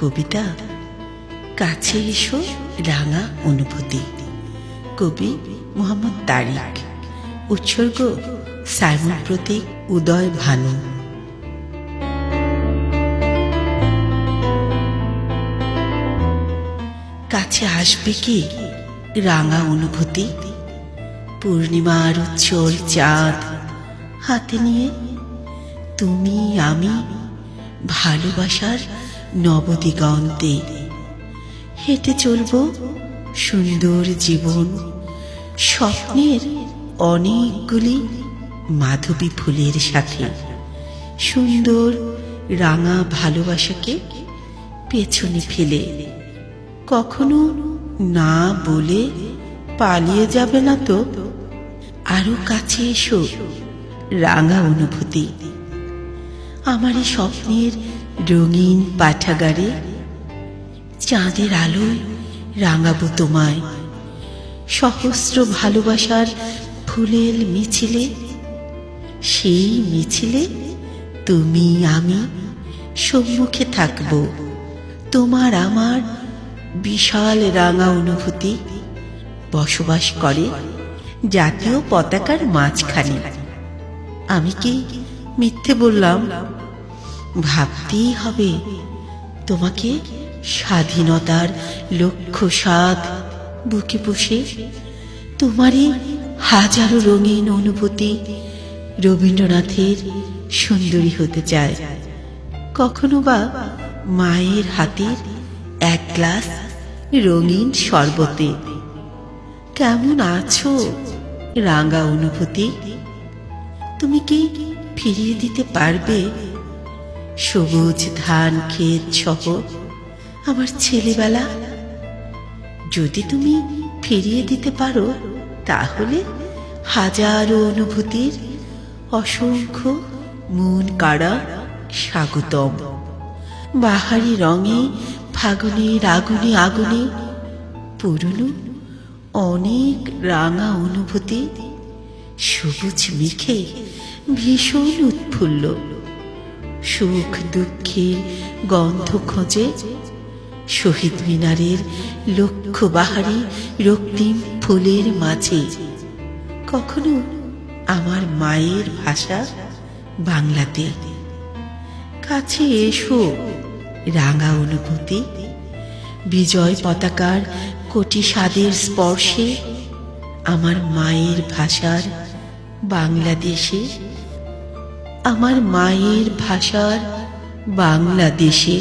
কবিতা, কাছে এসো রাঙা অনুভূতি। কবি মোহাম্মদ তারিক, উৎসর্গ সাইমন প্রতীক উদয় ভানু। কাছে আসবে কি রাঙা অনুভূতি? পূর্ণিমার উজ্জ্বল চাঁদ হাতে নিয়ে তুমি আমি ভালোবাসার নবদিগন্তে। হেঁটে চলব সুন্দর জীবন, স্বপ্নের অনেকগুলি মাধবী ফুলের সাথে। সুন্দর রাঙা ভালোবাসাকে পেছনে ফেলে। কখনো না বলে পালিয়ে যাবে না তো। আরও কাছে এসো রাঙা অনুভূতি। আমার এই স্বপ্নের রঙিন পাঠাগারে চাঁদের আলোয় রাঙাবো তোমায়। সহস্র ভালোবাসার ফুলের মিছিলে, সেই মিছিলে তুমি, আমি সম্মুখে থাকব। তোমার আমার বিশাল রাঙা অনুভূতি বসবাস করে জাতীয় পতাকার মাঝখানে। আমি কি মিথ্যে বললাম? ভাবতেই হবে, তোমাকে স্বাধীনতার লক্ষ্য স্বাদ বুকে পুষে তোমারই হাজারো রঙিন অনুভূতি রবীন্দ্রনাথের সুন্দরী হতে চায়। কখনো বা মায়ের হাতের এক গ্লাস রঙিন শরবতে। কেমন আছো, রাঙা অনুভূতি? তুমি কি ফিরিয়ে দিতে পারবে? সবুজ ধান, ক্ষেত সহ আমার ছেলেবেলা। যদি তুমি ফিরিয়ে দিতে পারো, তাহলে হাজারো অনুভূতির অসংখ্য মন কাড়া স্বাগতম। বাহারি রঙে ফাগুনের আগুনে আগুনে পুরনো অনেক রাঙা অনুভূতি সবুজ মেখে ভীষণ উৎফুল্ল। সুখ দুঃখের গন্ধ খোঁজে। শহীদ মিনারের লক্ষ বাহারি রক্তিম ফুলের মাঝে। কখনো আমার মায়ের ভাষা বাংলাতে। কাছে এসো, রাঙা অনুভূতি। বিজয় পতাকার কোটি স্বাদের স্পর্শে আমার মায়ের ভাষার বাংলাদেশে। আমার মায়ের ভাষার বাংলাদেশে